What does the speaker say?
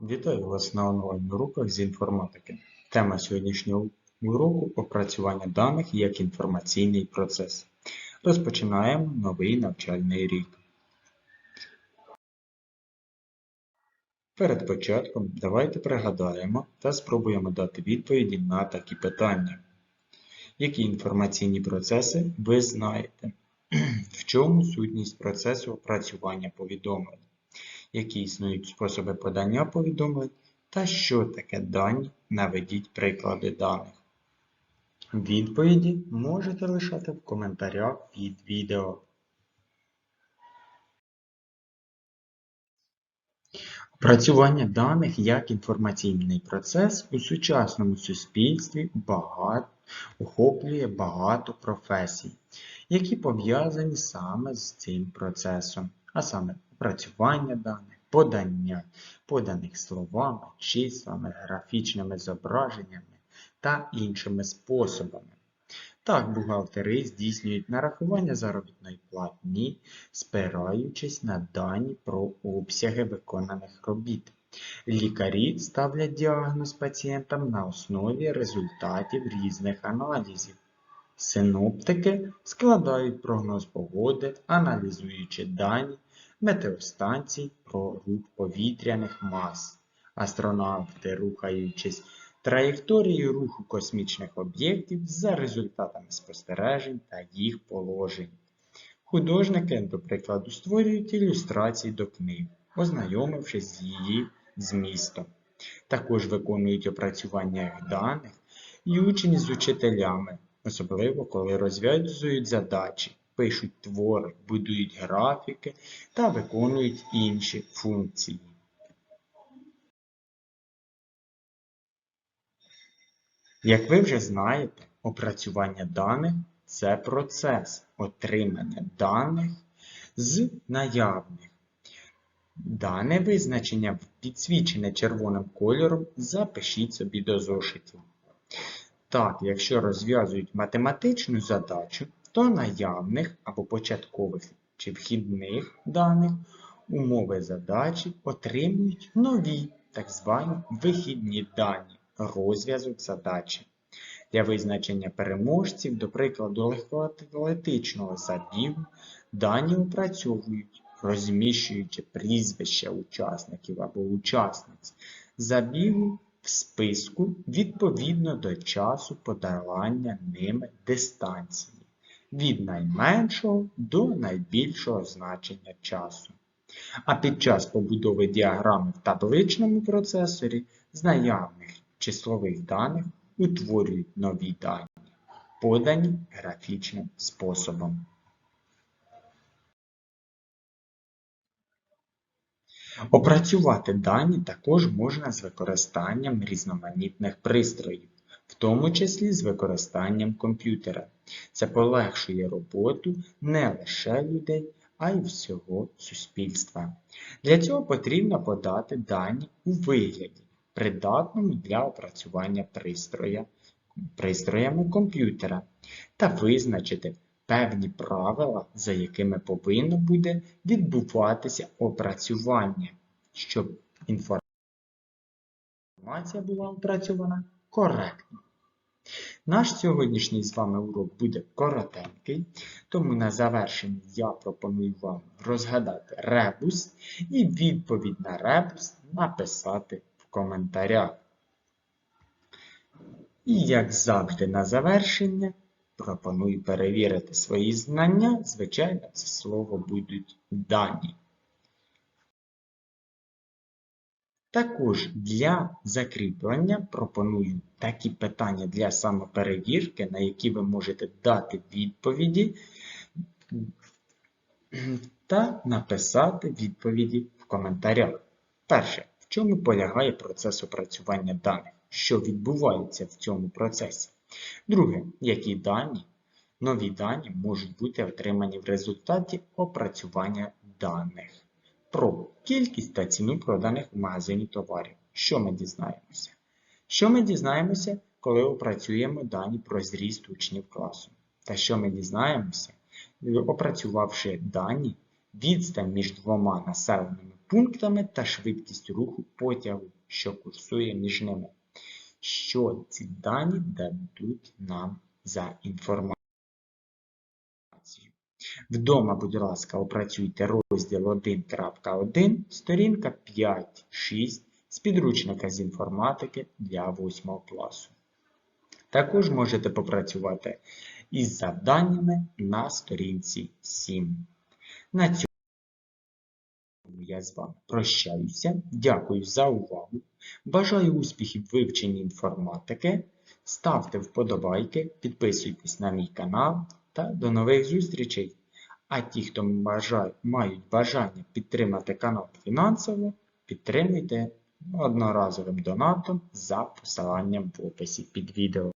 Вітаю вас на онлайн-уроках з інформатики. Тема сьогоднішнього уроку – опрацювання даних як інформаційний процес. Розпочинаємо новий навчальний рік. Перед початком давайте пригадаємо та спробуємо дати відповіді на такі питання. Які інформаційні процеси ви знаєте? В чому сутність процесу опрацювання повідомлень? Які існують способи подання повідомлень та що таке дані, наведіть приклади даних. Відповіді можете лишати в коментарях під відео. Опрацювання даних як інформаційний процес у сучасному суспільстві багато, охоплює багато професій, які пов'язані саме з цим процесом, а саме опрацювання даних, подання поданих словами, числами, графічними зображеннями та іншими способами. Так, бухгалтери здійснюють нарахування заробітної платні, спираючись на дані про обсяги виконаних робіт. Лікарі ставлять діагноз пацієнтам на основі результатів різних аналізів. Синоптики складають прогноз погоди, аналізуючи дані метеостанцій про рух повітряних мас. Астронавти, рухаючись траєкторією руху космічних об'єктів за результатами спостережень та їх положень. Художники, до прикладу, створюють ілюстрації до книг, ознайомившись з її змістом. Також виконують опрацювання їх даних і учні з учителями, особливо коли розв'язують задачі, пишуть твори, будують графіки та виконують інші функції. Як ви вже знаєте, опрацювання даних це процес отримання даних з наявних. Дане визначення підсвічене червоним кольором запишіть собі до зошитів. Так, якщо розв'язують математичну задачу, то наявних або початкових чи вхідних даних умови задачі отримують нові так звані вихідні дані, розв'язок задачі. Для визначення переможців, до прикладу, легкоатлетичного забігу, дані опрацьовують, розміщуючи прізвища учасників або учасниць забігу в списку відповідно до часу подолання ними дистанції від найменшого до найбільшого значення часу. А під час побудови діаграми в табличному процесорі з наявних числових даних утворюють нові дані, подані графічним способом. Опрацювати дані також можна з використанням різноманітних пристроїв, в тому числі з використанням комп'ютера. Це полегшує роботу не лише людей, а й всього суспільства. Для цього потрібно подати дані у вигляді, придатному для опрацювання пристроя, пристроями комп'ютера та визначити певні правила, за якими повинно буде відбуватися опрацювання, щоб інформація була опрацьована коректно. Наш сьогоднішній з вами урок буде коротенький, тому на завершення я пропоную вам розгадати ребус і відповідь на ребус написати в коментарях. І, як завжди, на завершення пропоную перевірити свої знання. Звичайно, це слово будуть дані. Також для закріплення пропоную такі питання для самоперевірки, на які ви можете дати відповіді та написати відповіді в коментарях. Перше, в чому полягає процес опрацювання даних? Що відбувається в цьому процесі? Друге, які дані, нові дані можуть бути отримані в результаті опрацювання даних. Про кількість та ціну проданих в магазині товарів. Що ми дізнаємося? Що ми дізнаємося, коли опрацюємо дані про зріст учнів класу? Та що ми дізнаємося, опрацювавши дані, відстань між двома населеними пунктами та швидкістю руху потягу, що курсує між ними. Що ці дані дадуть нам за інформацію? Вдома, будь ласка, опрацюйте розділ 1.1, сторінка 5-6 з підручника з інформатики для 8 класу. Також можете попрацювати із завданнями на сторінці 7. На цьому я з вами прощаюся. Дякую за увагу. Бажаю успіхів в вивченні інформатики. Ставте вподобайки, підписуйтесь на мій канал та до нових зустрічей. А ті, хто мають бажання підтримати канал фінансово, підтримуйте одноразовим донатом за посиланням в описі під відео.